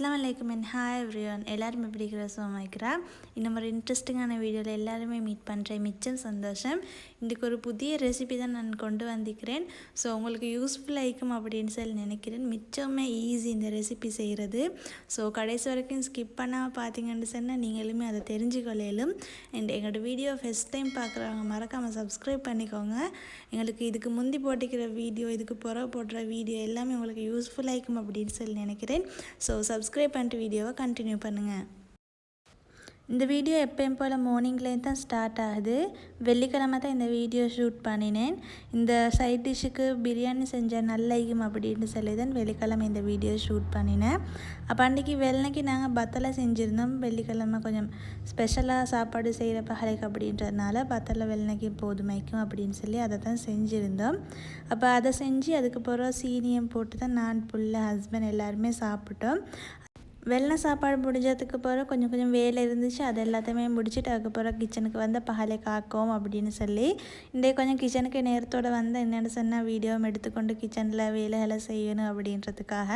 அஸ்லாம் வலைக்கம் என் hi everyone. எல்லாரும் எப்படி இருக்கிற? சோமாய்க்கிறா இந்த ஒரு இன்ட்ரெஸ்டிங்கான வீடியோவில் எல்லாருமே மீட் பண்ணுறேன் மிச்சம் சந்தோஷம். இன்றைக்கு ஒரு புதிய ரெசிபி தான் நான் கொண்டு வந்திருக்கிறேன். ஸோ உங்களுக்கு யூஸ்ஃபுல் இருக்கும் அப்படின்னு சொல்லி நினைக்கிறேன். மிச்சமே ஈஸி இந்த ரெசிபி செய்கிறது ஸோ கடைசி வரைக்கும் ஸ்கிப் பண்ணாமல் பார்த்தீங்கன்னு சொன்னால் நீங்களுமே அதை தெரிஞ்சுக்கொள்ளையிலும் அண்ட் எங்களோட வீடியோ ஃபஸ்ட் டைம் பார்க்குறவங்க மறக்காமல் சப்ஸ்கிரைப் பண்ணிக்கோங்க. எங்களுக்கு இதுக்கு முந்தி போட்டிக்கிற வீடியோ இதுக்கு புறவு போடுற வீடியோ எல்லாமே உங்களுக்கு யூஸ்ஃபுல் இருக்கும் அப்படின்னு சொல்லி நினைக்கிறேன். ஸோ சப்ஸ்கிரைப் பண்ணிட்டு வீடியோவை கண்டினியூ பண்ணுங்கள் இந்த வீடியோ எப்பயும் போல் மார்னிங்லேருந்து தான் ஸ்டார்ட் ஆகுது. வெள்ளிக்கிழமை தான் இந்த வீடியோ ஷூட் பண்ணினேன். இந்த சைட் டிஷ்ஷுக்கு பிரியாணி செஞ்ச நல்லையும் அப்படின்னு சொல்லி தான் வெள்ளிக்கிழமை இந்த வீடியோ ஷூட் பண்ணினேன். அப்போ அன்றைக்கி வெள்ளனைக்கு நாங்கள் பத்தலை செஞ்சுருந்தோம். வெள்ளிக்கிழமை கொஞ்சம் ஸ்பெஷலாக சாப்பாடு செய்கிற பகலைக்கு அப்படின்றதுனால பத்தலை வெள்ளனைக்கு போதுமைக்கும் அப்படின்னு சொல்லி அதை தான் செஞ்சுருந்தோம். அப்போ அதை செஞ்சு அதுக்கப்புறம் சீனியம் போட்டு தான் நான் புள்ள ஹஸ்பண்ட் எல்லாருமே சாப்பிட்டோம். வெள்ளை சாப்பாடு முடிஞ்சதுக்கு பிறகு கொஞ்சம் கொஞ்சம் வேலை இருந்துச்சு. அது எல்லாத்தையுமே முடிச்சுட்டு அதுக்கப்புறம் கிச்சனுக்கு வந்து பகலை காக்கும் அப்படின்னு சொல்லி இன்றைக்கு கொஞ்சம் கிச்சனுக்கு நேரத்தோடு வந்து என்னென்னு சொன்னால் வீடியோவும் எடுத்துக்கொண்டு கிச்சனில் வேலைகளை செய்யணும் அப்படின்றதுக்காக.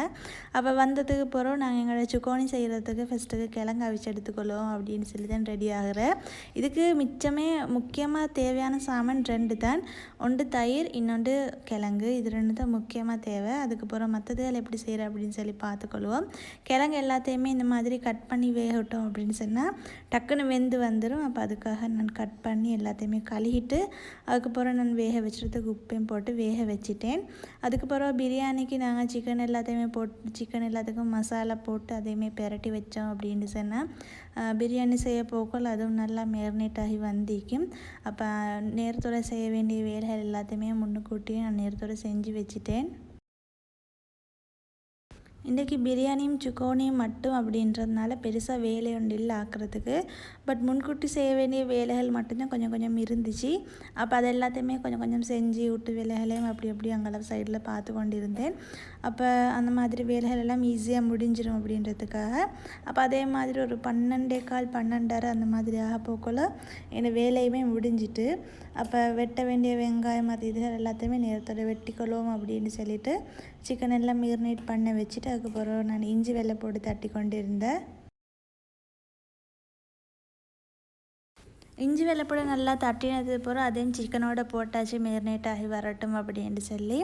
அப்போ வந்ததுக்கு பிறகு நாங்கள் எங்களோட சுக்கோனி செய்கிறதுக்கு ஃபஸ்ட்டுக்கு கிழங்கு அவிச்சு எடுத்துக்கொள்ளுவோம் அப்படின்னு சொல்லி தான் ரெடி ஆகிறேன். இதுக்கு மிச்சமே முக்கியமாக தேவையான சாமான் ரெண்டு தான். ஒன்று தயிர் இன்னொன்று கிழங்கு. இது ரெண்டு தான் முக்கியமாக தேவை. அதுக்கப்புறம் மற்றதுகள் எப்படி செய்கிற அப்படின்னு சொல்லி பார்த்துக்கொள்வோம். கிழங்கு எல்லாம் எல்லாத்தையுமே இந்த மாதிரி கட் பண்ணி வேகட்டும் அப்படின்னு சொன்னால் டக்குன்னு வெந்து வந்துடும் அப்போ அதுக்காக நான் கட் பண்ணி எல்லாத்தையுமே கழுகிட்டு அதுக்கப்புறம் நான் வேக வச்சுறதுக்கு உப்பையும் போட்டு வேக வச்சுட்டேன். அதுக்கப்புறம் பிரியாணிக்கு நாங்கள் சிக்கன் எல்லாத்தையுமே போட்டு சிக்கன் எல்லாத்துக்கும் மசாலா போட்டு அதையுமே பெரட்டி வச்சோம் அப்படின்னு சொன்னால் பிரியாணி செய்ய போக்கல் அதுவும் நல்லா மேரினேட் ஆகி வந்திக்கும் அப்போ நேரத்தோடு செய்ய வேண்டிய வேலைகள் எல்லாத்தையுமே முன்னுக்கூட்டியும் நான் நேரத்தோடு செஞ்சு வச்சுட்டேன். இன்றைக்கி பிரியாணியும் சுக்கோனியும் மட்டும் அப்படின்றதுனால பெருசாக வேலை ஒன்று இல்லை ஆக்கிறதுக்கு. பட் முன்கூட்டி செய்ய வேண்டிய வேலைகள் மட்டும்தான் கொஞ்சம் கொஞ்சம் இருந்துச்சு. அப்போ அது எல்லாத்தையுமே கொஞ்சம் கொஞ்சம் செஞ்சு விட்டு வேலைகளையும் அப்படி அப்படி அங்கே சைடில் பார்த்து கொண்டு இருந்தேன் அப்போ அந்த மாதிரி வேலைகள் எல்லாம் ஈஸியாக முடிஞ்சிடும் அப்படின்றதுக்காக. அப்போ அதே மாதிரி ஒரு பன்னெண்டே கால் பன்னெண்டரை அந்த மாதிரி ஆக போக்குள்ள என் வேலையுமே முடிஞ்சிட்டு அப்போ வெட்ட வேண்டிய வெங்காயம் அது இதுகள் எல்லாத்தையுமே நேரத்தோட வெட்டிக்கொள்வோம் அப்படின்னு சொல்லிட்டு சிக்கன் எல்லாம் மீர்னேட் பண்ண வச்சுட்டு அதுக்கப்புறம் நான் இஞ்சி வெள்ளை போட்டு தட்டி கொண்டு இஞ்சி வெள்ளைப்பூட நல்லா தட்டினது போகிறோம் அதையும் சிக்கனோட போட்டாச்சு மேரினேட் ஆகி வரட்டும் அப்படின்னு சொல்லி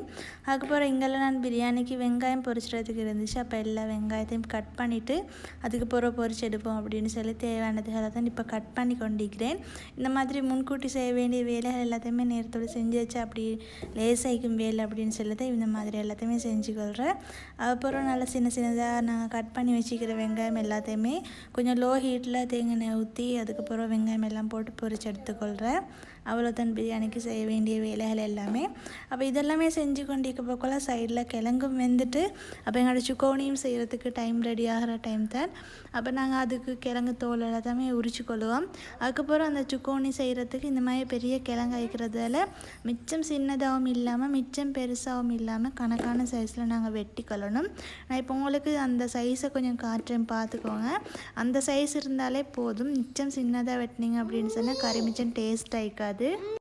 அதுக்கப்புறம் இங்கெல்லாம் நான் பிரியாணிக்கு வெங்காயம் பொரிச்சிடறதுக்கு இருந்துச்சு அப்போ எல்லா வெங்காயத்தையும் கட் பண்ணிவிட்டு அதுக்கப்புறம் பொரிச்சு எடுப்போம் அப்படின்னு சொல்லி தேவையானதுகளை தான் இப்போ கட் பண்ணி கொண்டிருக்கிறேன் இந்த மாதிரி முன்கூட்டி செய்ய வேண்டிய வேலைகள் எல்லாத்தையுமே நேரத்தோடு செஞ்சு வச்சு அப்படி லேசாய்க்கும் வேலை அப்படின்னு சொல்லி தான் இந்த மாதிரி எல்லாத்தையுமே செஞ்சுக்கொள்கிறேன் அதுக்கப்புறம் நல்லா சின்ன சின்னதாக நாங்கள் கட் பண்ணி வச்சுக்கிற வெங்காயம் எல்லாத்தையுமே கொஞ்சம் லோ ஹீட்டில் தேங்காய் ஊற்றி அதுக்கப்புறம் வெங்காயம் எல்லாம் போட்டு போட்டு பொரிச்சு எடுத்துக்கொள்கிறேன் அவ்வளோதான் பிரியாணிக்கு செய்ய வேண்டிய வேலைகள் எல்லாமே. அப்போ இதெல்லாமே செஞ்சு கொண்டிருக்க போக்கோல சைடில் கிழங்கும் வெந்துட்டு அப்போ எங்களோட சுக்கோனியும் செய்கிறதுக்கு டைம் ரெடி ஆகிற டைம் தான். அப்போ நாங்கள் அதுக்கு கிழங்கு தோல் எல்லாத்தையுமே உரிச்சு கொள்ளுவோம் அதுக்கப்புறம் அந்த சுக்கோனி செய்கிறதுக்கு இந்த மாதிரி பெரிய கிழங்கு வைக்கிறதால மிச்சம் சின்னதாகவும் இல்லாமல் மிச்சம் பெருசாகவும் இல்லாமல் கணக்கான சைஸில் நாங்கள் வெட்டி கொள்ளணும். நான் இப்போ உங்களுக்கு அந்த சைஸை கொஞ்சம் காட்டுறேன் பார்த்துக்கோங்க அந்த சைஸ் இருந்தாலே போதும். மிச்சம் சின்னதாக வெட்டினீங்க அப்படின்னு சொன்னால் கறி மிச்சம் டேஸ்ட் ஆகிக்காது 샐러드.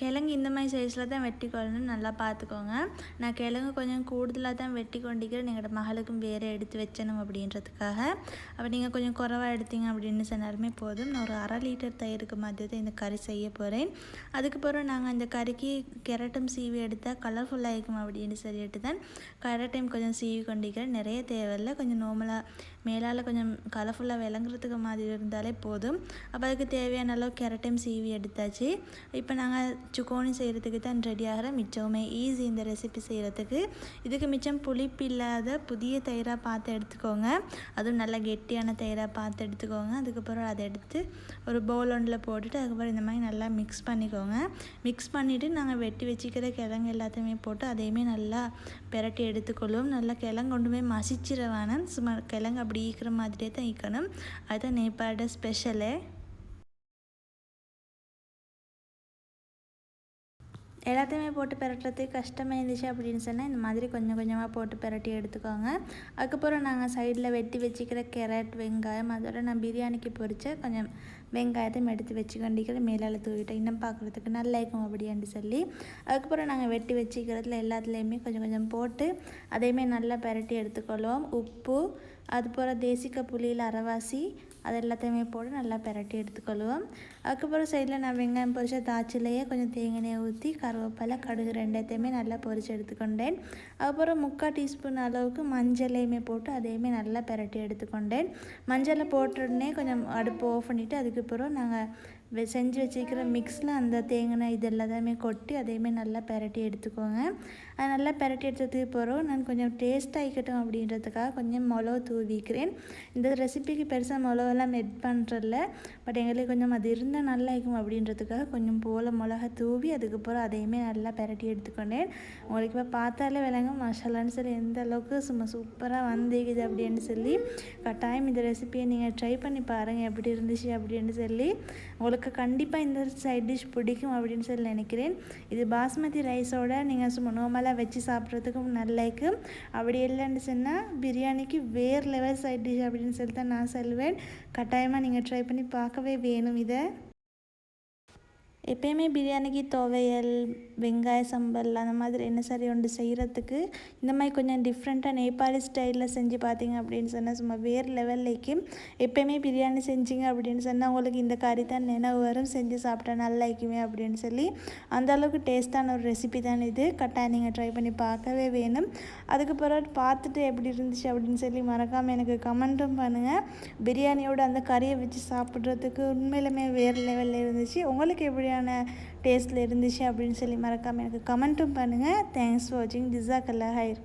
கிழங்கு இந்த மாதிரி சைஸில் தான் வெட்டி கொள்ளணும் நல்லா பார்த்துக்கோங்க. நான் கிழங்கு கொஞ்சம் கூடுதலாக தான் வெட்டி கொண்டிக்கிறேன் எங்களோட மகளுக்கும் வேறு எடுத்து வச்சணும் அப்படின்றதுக்காக. அப்போ நீங்கள் கொஞ்சம் குறவாக எடுத்தீங்க அப்படின்னு சொன்னாலுமே போதும். நான் ஒரு அரை லிட்டர் தயிருக்கு மாதிரி தான் இந்த கறி செய்ய போகிறேன் அதுக்கப்புறம் நாங்கள் இந்த கறிக்கு கேரட்டும் சீவி எடுத்தால் கலர்ஃபுல்லாக இருக்கும் அப்படின்னு சொல்லிட்டு தான் கேரட்டையும் கொஞ்சம் சீவி கொண்டிருக்கிறேன். நிறைய தேவையில்லை. கொஞ்சம் நார்மலாக மேலால் கொஞ்சம் கலர்ஃபுல்லாக விளங்குறதுக்கு மாதிரி இருந்தாலே போதும். அப்போ அதுக்கு தேவையான அளவு கேரட்டையும் சீவி எடுத்தாச்சு. இப்போ நாங்கள் சுக்கோனி செய்கிறதுக்கு தான் ரெடி ஆகிற மிச்சமே ஈஸி இந்த ரெசிபி செய்கிறதுக்கு இதுக்கு மிச்சம் புளிப்பு இல்லாத புதிய தயிராக பார்த்து எடுத்துக்கோங்க. அதுவும் நல்லா கெட்டியான தயிராக பார்த்து எடுத்துக்கோங்க. அதுக்கப்புறம் அதை எடுத்து ஒரு பவுல் ஒன்றில் போட்டுட்டு அதுக்கப்புறம் இந்த மாதிரி நல்லா மிக்ஸ் பண்ணிக்கோங்க. மிக்ஸ் பண்ணிவிட்டு நாங்கள் வெட்டி வச்சுக்கிற கிழங்கு எல்லாத்தையுமே போட்டு அதையுமே நல்லா பெரட்டி எடுத்துக்கொள்ளும் நல்லா கிழங்கு கொண்டு போய் மசிச்சிட வேணாம். சும்மா கிழங்கு அப்படி ஈக்கிற மாதிரியே தான் ஈக்கணும். அதுதான் நேபாளோட ஸ்பெஷலே எல்லாத்தையுமே போட்டு பெரட்டுறதுக்கு கஷ்டமாக இருந்துச்சு அப்படின்னு சொன்னால் இந்த மாதிரி கொஞ்சம் கொஞ்சமாக போட்டு பெரட்டி எடுத்துக்கோங்க. அதுக்கப்புறம் நாங்கள் சைடில் வெட்டி வச்சுக்கிற கேரட் வெங்காயம் அதோட நான் பிரியாணிக்கு பொரித்த கொஞ்சம் வெங்காயத்தையும் எடுத்து வச்சுக்கொண்டிக்கிற மேலால் தூவிட்டு இன்னும் பார்க்குறதுக்கு நல்லா இருக்கும் அப்படின்னு சொல்லி அதுக்கப்புறம் நாங்கள் வெட்டி வச்சுக்கிறதுல எல்லாத்துலேயுமே கொஞ்சம் கொஞ்சம் போட்டு அதையுமே நல்லா பெரட்டி எடுத்துக்கொள்வோம். உப்பு அதுபோல் தேசிக்க புளியில் அரைவாசி அது எல்லாத்தையுமே போட்டு நல்லா பிரட்டி எடுத்துக்கொள்வோம். அதுக்கப்புறம் சைடில் நான் வெங்காயம் பொரிச்ச தாச்சிலேயே கொஞ்சம் தேங்காய் ஊற்றி கருவேப்பிலை கடுகு ரெண்டத்தையுமே நல்லா பொரித்து எடுத்துக்கொண்டேன். அதுக்கப்புறம் முக்கால் டீஸ்பூன் அளவுக்கு மஞ்சளையுமே போட்டு அதையுமே நல்லா பிரட்டி எடுத்துக்கொண்டேன். மஞ்சளை போட்ட உடனே கொஞ்சம் அடுப்பு ஆஃப் பண்ணிவிட்டு அதுக்கப்புறம் நாங்கள் செஞ்சு வச்சுருக்கிற மிக்ஸில் அந்த தேங்காய் இது எல்லாத்தையுமே கொட்டி அதையுமே நல்லா பெரட்டி எடுத்துக்கோங்க. அது நல்லா பெரட்டி எடுத்ததுக்கு பிறகு நான் கொஞ்சம் டேஸ்ட் ஆகிக்கட்டும் அப்படின்றதுக்காக கொஞ்சம் மிளகு தூவிக்கிறேன் இந்த ரெசிபிக்கு பெருசாக மிளகெல்லாம் எட் பண்ணுறதில்ல பட் எங்களுக்கு கொஞ்சம் அது இருந்தால் நல்லா இருக்கும் அப்படின்றதுக்காக கொஞ்சம் போல் மிளகா தூவி அதுக்கப்புறம் அதையுமே நல்லா பெரட்டி எடுத்துக்கொண்டேன். உங்களுக்கு இப்போ பார்த்தாலே விளங்கும். மசாலான்னு சொல்லி எந்த அளவுக்கு சும்மா சூப்பராக வந்துக்குது அப்படின்னு சொல்லி. கட்டாயம் இந்த ரெசிபியை நீங்கள் ட்ரை பண்ணி பாருங்கள் எப்படி இருந்துச்சு அப்படின்னு சொல்லி. உங்களுக்கு உங்களுக்கு கண்டிப்பாக இந்த சைட் டிஷ் பிடிக்கும் அப்படின்னு சொல்லி நினைக்கிறேன். இது பாஸ்மதி ரைஸோட நீங்கள் சும்மா நார்மலாக வச்சு சாப்பிட்றதுக்கும் நல்லாயிருக்கு அப்படி இல்லைன்னு சொன்னால் பிரியாணிக்கு வேறு லெவல் சைட் டிஷ் அப்படின்னு சொல்லி தான் நான் சொல்வேன். கட்டாயமாக நீங்கள் ட்ரை பண்ணி பார்க்கவே வேணும் இதை. எப்பயுமே பிரியாணிக்கு துவையல் வெங்காய சம்பல் அந்த மாதிரி என்ன சரி ஒன்று செய்கிறதுக்கு இந்த மாதிரி கொஞ்சம் டிஃப்ரெண்ட்டாக நேபாளி ஸ்டைலில் செஞ்சு பார்த்தீங்க அப்படின்னு சொன்னால் சும்மா வேறு லெவல்லைக்கு எப்பயுமே பிரியாணி செஞ்சிங்க அப்படின்னு சொன்னால் உங்களுக்கு இந்த கறி தான் நினைவு வரும். செஞ்சு சாப்பிட்டா நல்லா இருக்குமே அப்படின்னு சொல்லி அந்த அளவுக்கு டேஸ்ட்டான ஒரு ரெசிபி தான் இது. கட்டாயம் நீங்கள் ட்ரை பண்ணி பார்க்கவே வேணும். அதுக்கு பிறகு பார்த்துட்டு எப்படி இருந்துச்சு அப்படின்னு சொல்லி மறக்காமல் எனக்கு கமெண்ட்டும் பண்ணுங்கள் பிரியாணியோட அந்த கறியை வச்சு சாப்பிட்றதுக்கு உண்மையிலுமே வேறு லெவலில் இருந்துச்சு. உங்களுக்கு எப்படி மாதிரியான டேஸ்ட்டில் இருந்துச்சு அப்படின்னு சொல்லி மறக்காமல் எனக்கு கமெண்ட்டும் பண்ணுங்கள் தேங்க்ஸ் ஃபார் வாட்சிங் ஜிசாக் அல்லா ஹைர்